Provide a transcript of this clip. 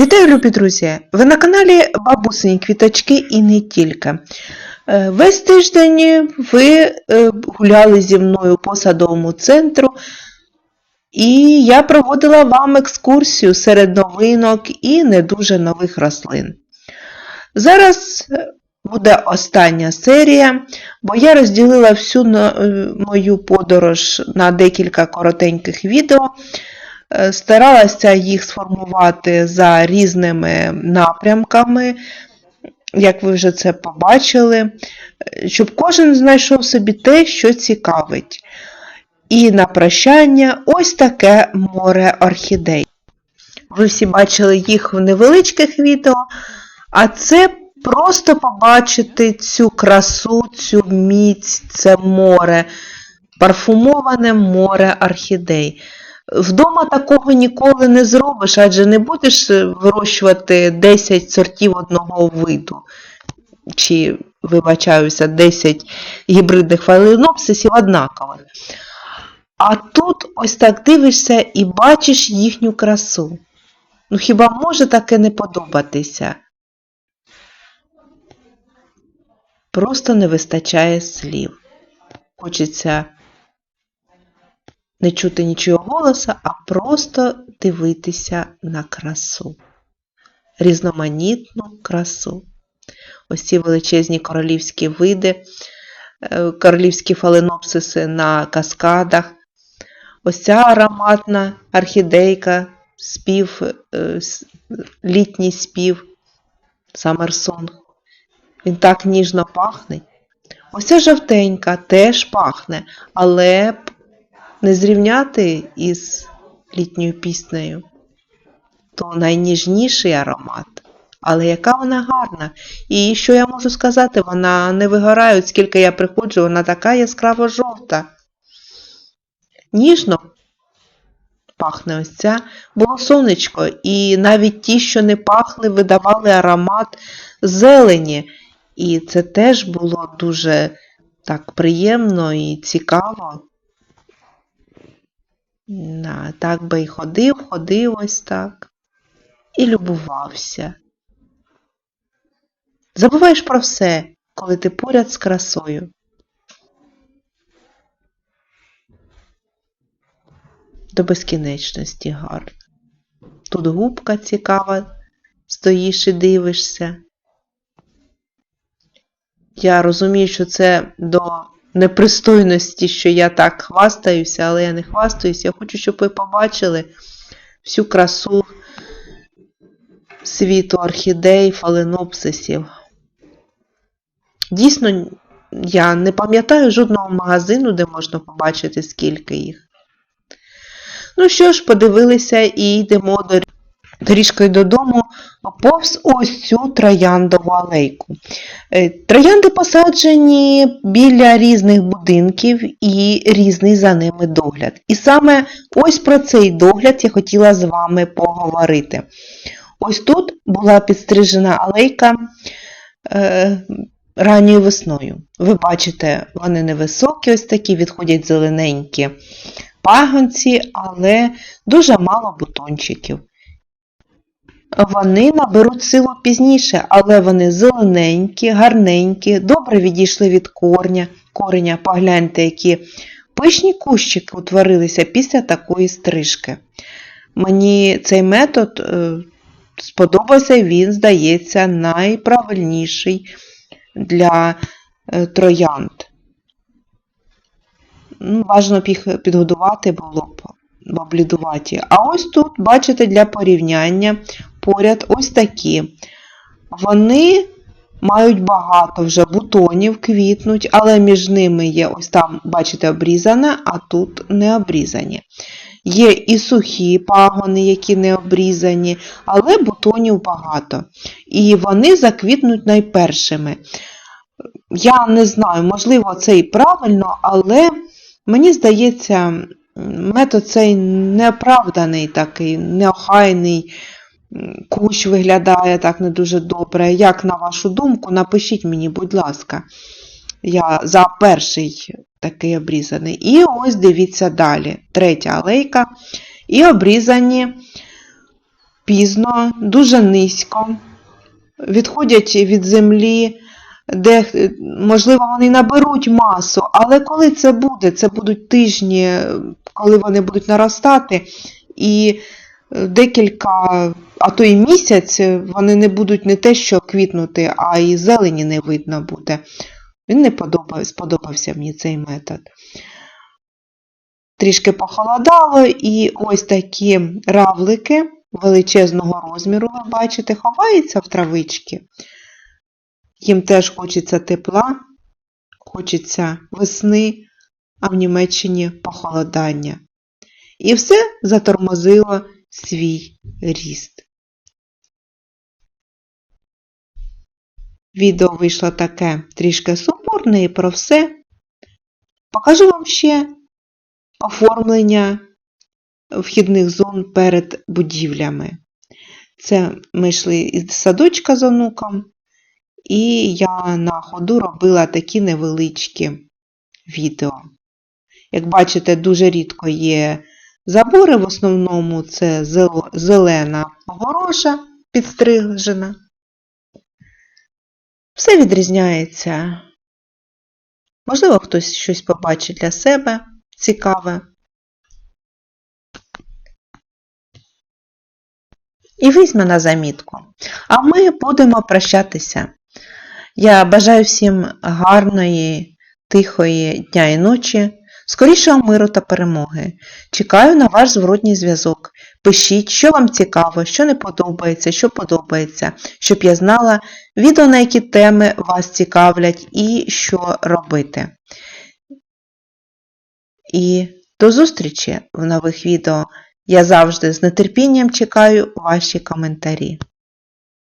Вітаю, любі друзі! Ви на каналі Бабусині Квіточки і не тільки. Е, Весь тиждень ви е, гуляли зі мною по садовому центру, і я проводила вам екскурсію серед новинок і не дуже нових рослин. Зараз буде остання серія, бо я розділила всю е, мою подорож на декілька коротеньких відео. Е, Старалася їх сформувати за різними напрямками, як ви вже це побачили, е, щоб кожен знайшов собі те, що цікавить. І на прощання ось таке море орхідей. Ви всі бачили їх в невеличких відео, а це просто побачити цю красу, цю міць, це море, парфумоване море орхідей. Вдома такого ніколи не зробиш, адже не будеш е, вирощувати 10 сортів одного виду. Чи, вибачаюся, 10 гібридних фаленопсисів однакових. А тут ось так дивишся і бачиш їхню красу. Ну хіба може таке не подобатися? Просто не вистачає слів. Хочеться не чути нічого голоса, а просто дивитися на красу. Різноманітну красу. Ось ці величезні королівські види, е, королівські фаленопсиси на каскадах. Ось ця ароматна орхідейка, спів, е, літній спів, Summer Він так ніжно пахне. Ось ця жовтенька теж пахне, але не зрівняти із літньою піснею. То найніжніший аромат. Але яка вона гарна. І що я можу сказати, вона не вигорає, от скільки я приходжу, вона така яскраво жовта. Ніжно пахне ось ця. Було сонечко, і навіть ті, що не пахли, видавали аромат зелені. І це теж було дуже так приємно і цікаво. На, так би і ходив, ходив ось так. І любувався. Забуваєш про все, коли ти поряд з красою. До безкінечності гарно. Тут губка цікава, стоїш і дивишся. Я розумію, що це до непристойності, що я так хвастаюся, але я не хвастаюся. Я хочу, щоб ви побачили всю красу світу орхідей, фаленопсисів. Дійсно, я не пам'ятаю жодного магазину, де можна побачити, скільки їх. Ну що ж, подивилися і йдемо до доріжкою додому повз ось цю трояндову алейку. Е, Троянди посаджені біля різних будинків і різний за ними догляд. І саме ось про цей догляд я хотіла з вами поговорити. Ось тут була підстрижена алейка е, ранньою весною. Ви бачите, вони невисокі, ось такі, відходять зелененькі пагонці, але дуже мало бутончиків. Вони наберуть силу пізніше, але вони зелененькі, гарненькі, добре відійшли від корня, кореня. Погляньте, які пишні кущики утворилися після такої стрижки. Мені цей метод е, сподобався, він, здається, найправильніший для е, троянд. Ну, Бажано б їх підгодувати було б облідуваті. А ось тут, бачите, для порівняння поряд ось такі. Вони мають багато вже бутонів, квітнуть, але між ними є ось там, бачите, обрізане, а тут не обрізані. Є і сухі пагони, які не обрізані, але бутонів багато. І вони заквітнуть найпершими. Я не знаю, можливо, це і правильно, але мені здається, метод цей неоправданий такий, неохайний. Кущ виглядає так не дуже добре. Як на вашу думку, напишіть мені, будь ласка. Я за перший такий обрізаний. І ось дивіться далі. Третя алейка. І обрізані пізно, дуже низько, відходять від землі, де, можливо, вони наберуть масу, але коли це буде? Це будуть тижні, коли вони будуть наростати, і декілька, а то і місяць, е, вони не будуть не те, що квітнути, а і зелені не видно буде. Він не подобав, сподобався мені цей метод. Трішки похолодало, і ось такі равлики величезного розміру, ви бачите, ховаються в травички. Їм теж хочеться тепла, хочеться весни, а в Німеччині похолодання. І все затормозило свій ріст. Відео вийшло таке трішки сумбурне і про все. Покажу вам ще оформлення вхідних зон перед будівлями. Це ми йшли із садочка з онуком, і я на ходу робила такі невеличкі відео. Як бачите, дуже рідко є забори, в основному це зелена огорожа підстрижена. Все відрізняється. Можливо, хтось щось побачить для себе цікаве. І візьме на замітку. А ми будемо прощатися. Я бажаю всім гарної, тихої дня і ночі, скорішого миру та перемоги. Чекаю на ваш зворотній зв'язок. Пишіть, що вам цікаво, що не подобається, що подобається, щоб я знала відео, на які теми вас цікавлять і що робити. І до зустрічі в нових відео. Я завжди з нетерпінням чекаю ваші коментарі.